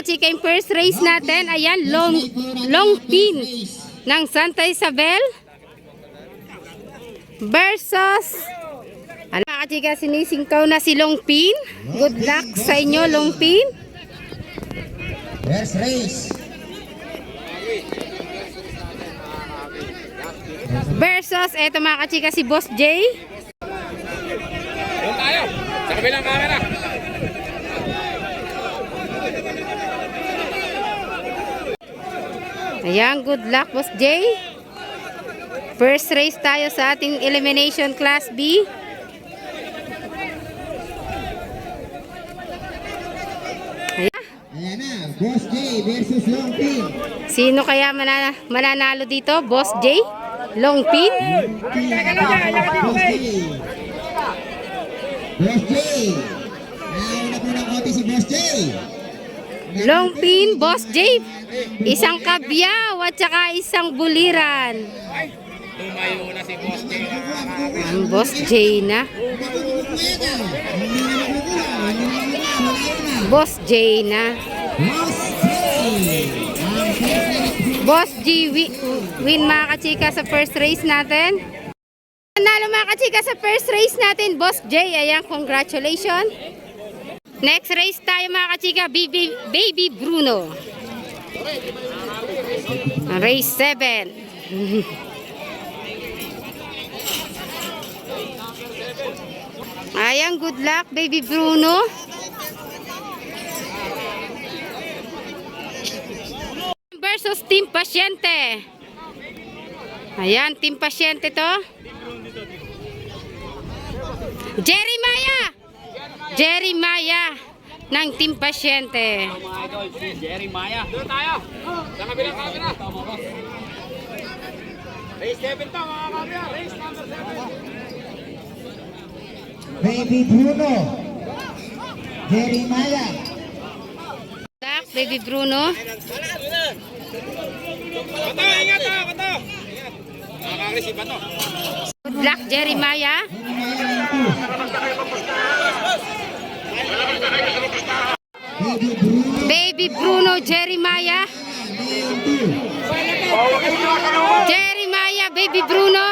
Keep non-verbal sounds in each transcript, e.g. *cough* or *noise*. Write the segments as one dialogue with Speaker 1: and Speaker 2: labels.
Speaker 1: kachika yung first race natin. Ayan, long, long pin ng Santa Isabel versus ano mga kachika, sinisingkaw na si Long Pin. Good luck sa inyo, Long Pin.
Speaker 2: First race.
Speaker 1: Versus, eto mga kachika, si Boss J.
Speaker 3: Doon tayo. Sa kabilang camera.
Speaker 1: Ayan, good luck, Boss J. First race tayo sa ating elimination class B. Ayan.
Speaker 2: Ayan na, Boss J versus Long Pin.
Speaker 1: Sino kaya manana mananalo dito? Boss J? Long Pin?
Speaker 2: Boss J. Boss J. Nauna po ng konti si Boss J.
Speaker 1: Long Pin, Boss J. Isang kabyaw at saka isang buliran.
Speaker 3: Tumayo na si Boss J.
Speaker 1: Ang Boss J na. Boss J na.
Speaker 2: Boss
Speaker 1: G wi- win mga kachika sa first race natin. Nanalo mga kachika sa first race natin, Boss J. Ayan, congratulations. Next race tayo mga kachika, Baby, Baby Bruno. Race 7. Ayan, good luck, Baby Bruno. versus Team Pasyente. Ayan, Team Pasyente to. Jerry Maya! Jerry Maya ng Team Pasyente.
Speaker 3: Si Jerry Maya. Doon tayo. Sa kabilang camera. Race 7 to mga camera. Race number 7.
Speaker 2: Baby Bruno. Jerry Maya.
Speaker 1: Black, Baby Bruno.
Speaker 3: Bato, ingat ha, bato. Ingat. Nakaka-receive ba to?
Speaker 1: Good luck, Jerry Maya.
Speaker 2: Baby Bruno.
Speaker 1: Jerry Maya, Baby Bruno.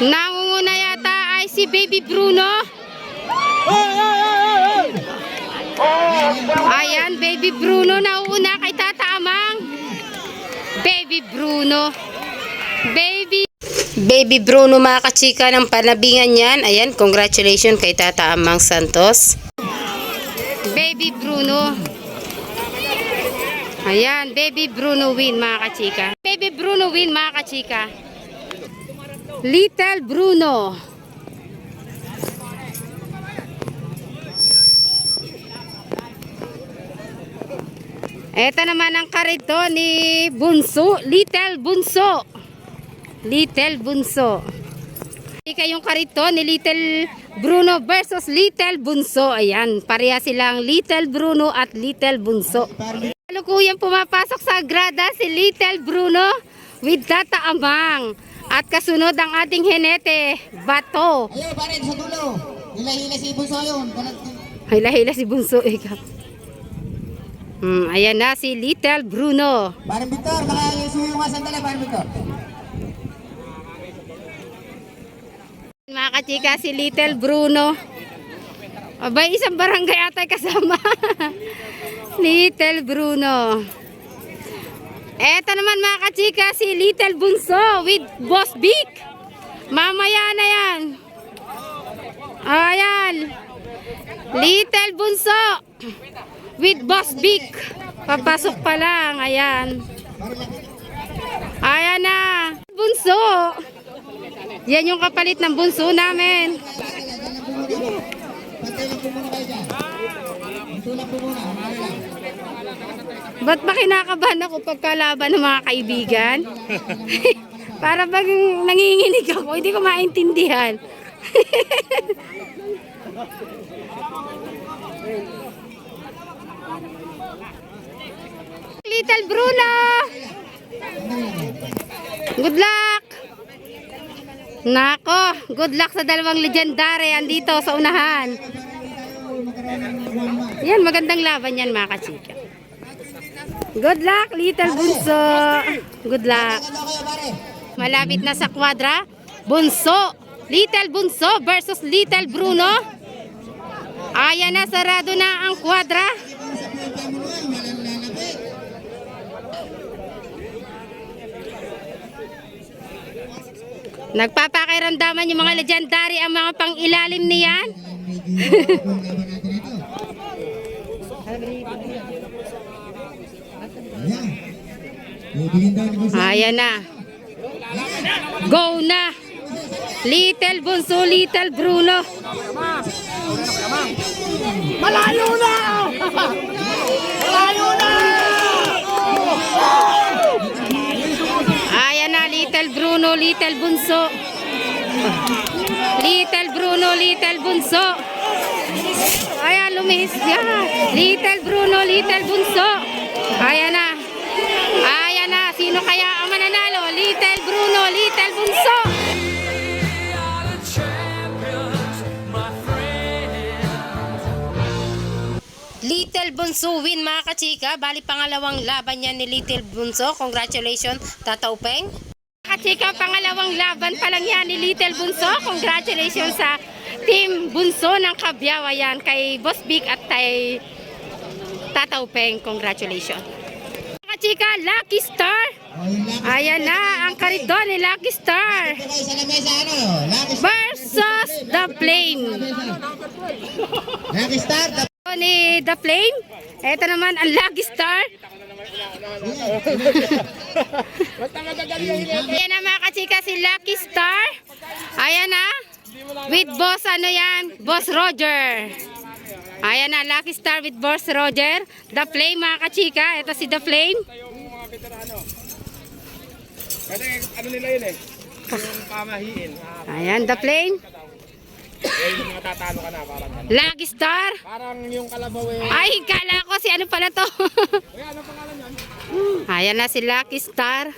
Speaker 1: Nangunguna yata ay si Baby Bruno. Ayan, Baby Bruno nauuna kay Tata Amang. Baby Bruno. Baby Baby Bruno mga kachika ng panabingan yan. Ayan, congratulations kay Tata Amang Santos. Baby Bruno. Ayan, Baby Bruno win mga kachika. Baby Bruno win mga kachika. Little Bruno. Ito naman ang karito ni Bunso, Little Bunso. Little Bunso. Ika yung karito ni Little Bruno versus Little Bunso. Ayan, pareha silang Little Bruno at Little Bunso. Kalukuyang pumapasok sa grada si Little Bruno with Tata Amang. At kasunod ang ating henete, Bato.
Speaker 2: Ayaw, pare, sa dulo. Hila-hila si Bunso yun.
Speaker 1: Hila-hila si Bunso. Ikaw. Hmm, ayan na si Little Bruno.
Speaker 2: Parang Victor, baka suyo nga sandali, parang Victor.
Speaker 1: Mga kachika, si Little Bruno. Abay, isang barangay atay kasama. *laughs* Little Bruno. Eto naman mga kachika, si Little Bunso with Boss Vic. Mamaya na yan. Ayan. Little Bunso with Boss Vic. Papasok pa lang. Ayan. Ayan na. Yan yung kapalit ng bunso namin. Ba't ba kinakabahan ako pagkalaban ng mga kaibigan? *laughs* Para bang nanginginig ako, hindi ko maintindihan. *laughs* Little Bruno! Good luck! Nako, good luck sa dalawang legendary andito sa unahan. Yan, magandang laban yan mga kachika. Good luck, Little Bunso. Good luck. Malapit na sa kwadra. Bunso. Little Bunso versus Little Bruno. Ayan na, sarado na ang kwadra. Nagpapakiramdaman yung mga legendary ang mga pang-ilalim niyan. *laughs*
Speaker 2: Ayan.
Speaker 1: Na. Go na. Little Bunso, Little Bruno.
Speaker 3: Malayo na! Malayo na!
Speaker 1: Ayan na, Little Bruno, Little Bunso. Little Bruno, Little Bunso. Ayan, lumihis niya. Little Bruno, Little Bunso. Ayan na. Ayan na, sino kaya ang mananalo? Little Bruno, Little Bunso. Little Bunso win mga kachika. Bali pangalawang laban niya ni Little Bunso. Congratulations, Tata Upeng. Kachika, pangalawang laban pa lang yan ni Little Bunso. Congratulations sa Team Bunso ng Kabyaw. Ayan, kay Boss Big at kay Tata Upeng. Congratulations. Kachika, Lucky Star. Ayan na, ang kariton ni Lucky Star. Versus The Flame.
Speaker 2: Lucky Star.
Speaker 1: ni The Flame. Ito naman ang Lucky Star. Ayan na mga kachika si Lucky Star. Ayan na. With boss ano yan? Boss Roger. Ayan na, Lucky Star with Boss Roger. The Flame mga kachika. Ito si The Flame.
Speaker 3: Ano nila yun eh. Yung pamahiin. Ah,
Speaker 1: Ayan, The Flame.
Speaker 3: Eh, yung mga tatalo ka na parang ano.
Speaker 1: Lucky Star.
Speaker 3: Parang yung kalabaw eh.
Speaker 1: Ay, kala ko si ano pala to. *laughs*
Speaker 3: Kaya ano pangalan yan?
Speaker 1: Ayan na si Lucky Star.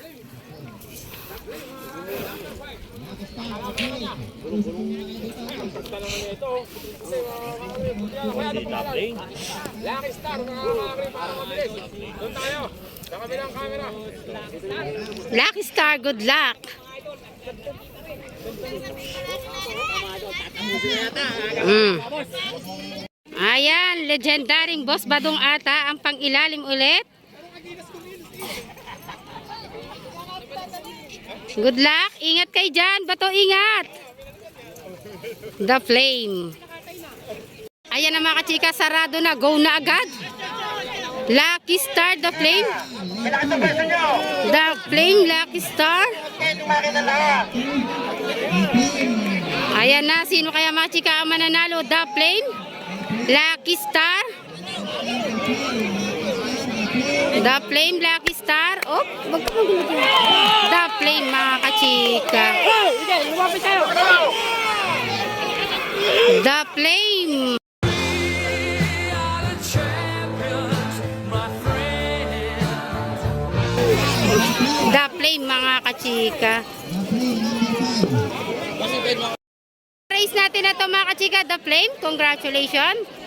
Speaker 3: Lucky Star, mga kakri para mabilis. Doon tayo. Sa kabilang camera.
Speaker 1: Lucky Star, good luck. Mm. Ayan, legendaring boss Badong Ata ang pang-ilalim ulit. Good luck. Ingat kay dyan. Bato, ingat. The Flame. Ayan na mga kachika, sarado na. Go na agad. Lucky Star, The Flame. The Flame, Lucky Star. Ayan na, sino kaya mga chika ang mananalo? The Flame, Lucky Star. The Flame, Lucky Star. Oh. The Flame, mga kachika. The Flame. The Flame, mga kachika. Race natin na to mga kachika, The Flame. Congratulations.